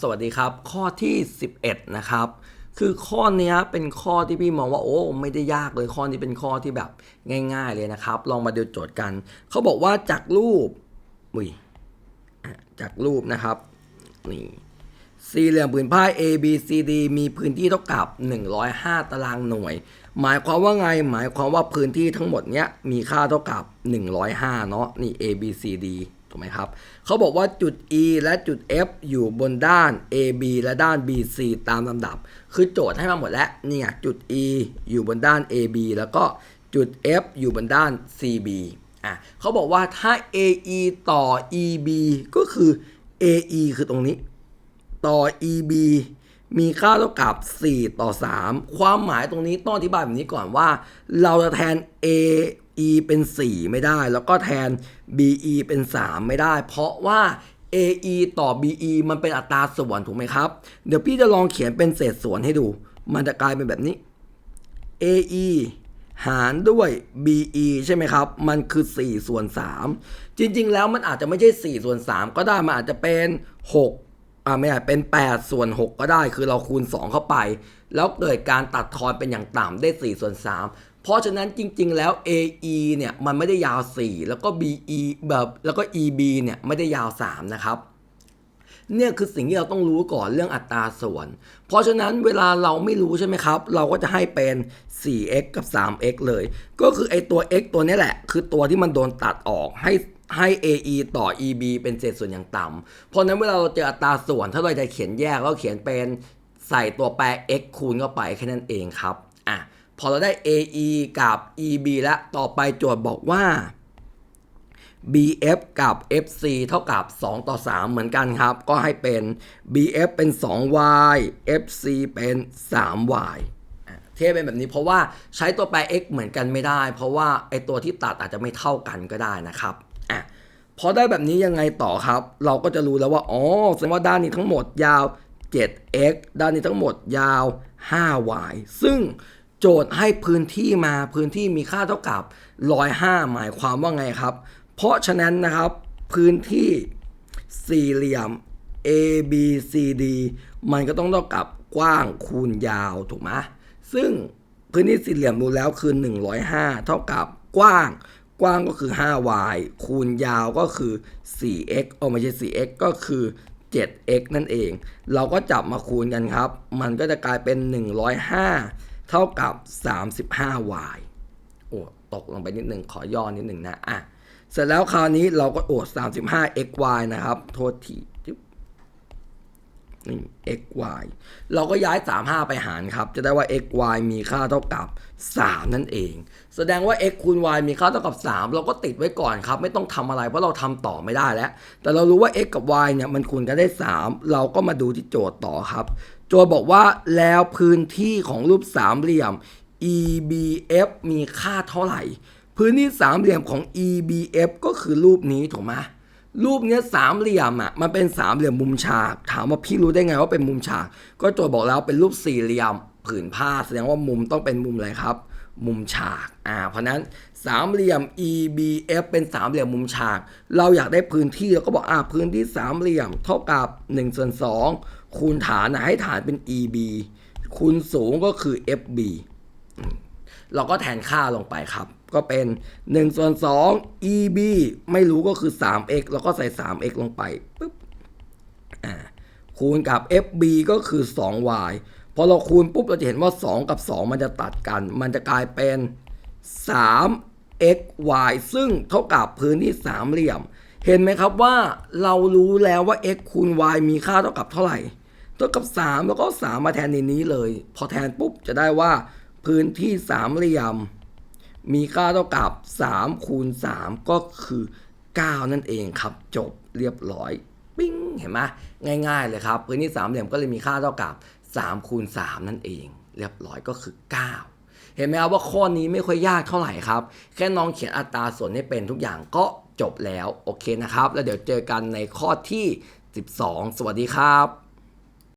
สวัสดีครับ ข้อที่ 11 นะครับ คือข้อนี้เป็นข้อที่พี่มองว่าโอ้ไม่ได้ยากเลยข้อนี้เป็นข้อที่แบบง่าย ๆเลยนะครับ ลองมาดูโจทย์กัน เขาบอกว่าจากรูปอุ้ยจากรูปนะครับนี่สี่เหลี่ยมผืนผ้า A B C D มีพื้นที่เท่ากับ 105 ตารางหน่วย หมายความว่าไง หมายความว่าพื้นที่ทั้งหมดเนี้ยมีค่าเท่ากับ 105 เนาะนี่ A B C D ถูกไหมครับเขาบอกว่าจุด E และจุด F อยู่บนด้าน AB และด้าน BC ตามลำดับ คือโจทย์ให้มาหมดแล้วเนี่ยจุด E อยู่บนด้าน AB แล้วก็จุด F อยู่บนด้าน CB อะเขาบอกว่าถ้า AE ต่อ EB ก็คือ AE คือตรงนี้ ต่อ EB มีค่าเท่ากับ 4 ต่อ 3 ความหมายตรงนี้ต้องอธิบายแบบนี้ก่อนว่า เราจะแทน A e เป็น 4 ไม่ได้ แล้วก็แทน BE เป็น 3 ไม่ได้ เพราะว่า AE ต่อ BE มันเป็นอัตราส่วนถูกไหมครับ เดี๋ยวพี่จะลองเขียนเป็นเศษส่วนให้ดู มันจะกลายเป็นแบบนี้ AE หารด้วย BE ใช่ไหมครับ มันคือ 4 ส่วน 3 จริง ๆ แล้วมันอาจจะไม่ใช่ 4 ส่วน 3 ก็ได้ มันอาจจะเป็น6อ่าไม่ใช่เป็น 8 ส่วน 6 ก็ได้ คือเราคูณ 2 เข้าไป แล้วเกิดการตัดทอนเป็นอย่างต่ำได้ 4 ส่วน 3 เพราะฉะนั้นจริง ๆ แล้ว AE เนี่ยมันไม่ได้ยาว 4 แล้วก็ BE แบบแล้วก็ EB เนี่ยไม่ได้ยาว 3 นะครับเนี่ยคือสิ่งที่เราต้องรู้ก่อนเรื่องอัตราส่วน เพราะฉะนั้นเวลาเราไม่รู้ใช่ไหมครับ เราก็จะให้เป็น 4x กับ 3x เลย ก็คือไอตัว x ตัวนี้แหละ คือตัวที่มันโดนตัดออกให้ให้ AE ต่อ EB เป็นเศษส่วนอย่างต่ำเพราะฉะนั้นเวลาเราเจออัตราส่วน ถ้าเราจะเขียนแยกเราเขียนเป็นใส่ตัวแปร x คูณเข้าไปแค่นั้นเองครับ พอเราได้ AE กับ EB แล้วต่อไปโจทย์บอกว่า BF กับ FC เท่ากับ 2 ต่อ 3 เหมือนกันครับ ก็ให้เป็น BF เป็น 2y FC เป็น 3y เทียบเป็นแบบนี้เพราะว่าใช้ตัวแปร x เหมือนกันไม่ได้ เพราะว่าไอตัวที่ตัดอาจจะไม่เท่ากันก็ได้นะครับอะพอได้แบบนี้ยังไงต่อครับ เราก็จะรู้แล้วว่าอ๋อแสดงว่าด้านนี้ทั้งหมดยาว 7x ด้านนี้ทั้งหมดยาว 5y ซึ่ง โจทย์ให้พื้นที่มาพื้นที่มีค่าเท่ากับ105หมายความว่าไงครับ เพราะฉะนั้นนะครับพื้นที่สี่เหลี่ยม A B C D มันก็ต้องเท่ากับกว้างคูณยาวถูกไหมซึ่งพื้นที่สี่เหลี่ยมรู้แล้วคือ 105 เท่ากับกว้าง กว้างก็คือ 5y คูณยาวก็คือ 4x โอ้ไม่ใช่ 4x ก็คือ 7x นั่นเอง เราก็จับมาคูณกันครับ มันก็จะกลายเป็น 105 เท่ากับ 35y โอ้ตกลงไปนิดหนึ่งขอย่อนิดหนึ่งนะ อะ เสร็จแล้วคราวนี้เราก็โอด35 xy นะครับ โทษที นี่ xy เราก็ย้าย 35 ไปหารครับ จะได้ว่า xy มีค่าเท่ากับ 3 นั่นเอง แสดงว่า x คูณ y มีค่าเท่ากับ 3 เราก็ติดไว้ก่อนครับ ไม่ต้องทำอะไรเพราะเราทำต่อไม่ได้แล้ว แต่เรารู้ว่า x กับ y เนี่ยมันคูณกันได้ 3 เราก็มาดูที่โจทย์ต่อครับ โจทย์บอกว่าแล้วพื้นที่ของรูปสามเหลี่ยม EBF มีค่าเท่าไหร่ พื้นที่สามเหลี่ยมของ EBF ก็คือรูปนี้ถูกไหม รูปเนี้ยสามเหลี่ยมอะมันเป็นสามเหลี่ยมมุมฉาก ถามว่าพี่รู้ได้ไงว่าเป็นมุมฉาก ก็โจทย์บอกแล้วเป็นรูปสี่เหลี่ยมผืนผ้าแสดงว่ามุมต้องเป็นมุมอะไรครับ มุมฉากอ่าเพราะนั้นสามเหลี่ยม EBF เป็นสามเหลี่ยมมุมฉาก เราอยากได้พื้นที่เราก็บอกอ่าพื้นที่สามเหลี่ยมเท่ากับ1ส่วน2คูณฐานนะให้ฐานเป็น EB คูณสูงก็คือ FB เราก็แทนค่าลงไปครับ ก็เป็น1ส่วน2 EB ไม่รู้ก็คือ 3x เราก็ใส่ 3x ลงไปปึ๊บอ่าคูณกับ FB ก็คือ 2y พอเราคูณปุ๊บเราจะเห็นว่า 2 กับ 2 มันจะตัดกัน มันจะกลายเป็น 3xy ซึ่งเท่ากับพื้นที่สามเหลี่ยม เห็นไหมครับว่าเรารู้แล้วว่า x คูณ y มีค่าเท่ากับเท่าไหร่ เท่ากับ 3 แล้วก็ 3 มาแทนในนี้เลย พอแทนปุ๊บจะได้ว่าพื้นที่สามเหลี่ยม มีค่าเท่ากับ3คูณ3ก็คือ 9 นั่นเองครับ จบเรียบร้อย ปิ้งเห็นไหมง่าย ๆ เลยครับ พื้นที่สามเหลี่ยมก็เลยมีค่าเท่ากับ3คูณ3นั่นเอง เรียบร้อยก็คือ 9เห็นไหมครับว่าข้อนี้ไม่ค่อยยากเท่าไหร่ครับ แค่น้องเขียนอัตราส่วนให้เป็นทุกอย่างก็จบแล้ว โอเคนะครับ แล้วเดี๋ยวเจอกันในข้อที่ 12 สวัสดีครับ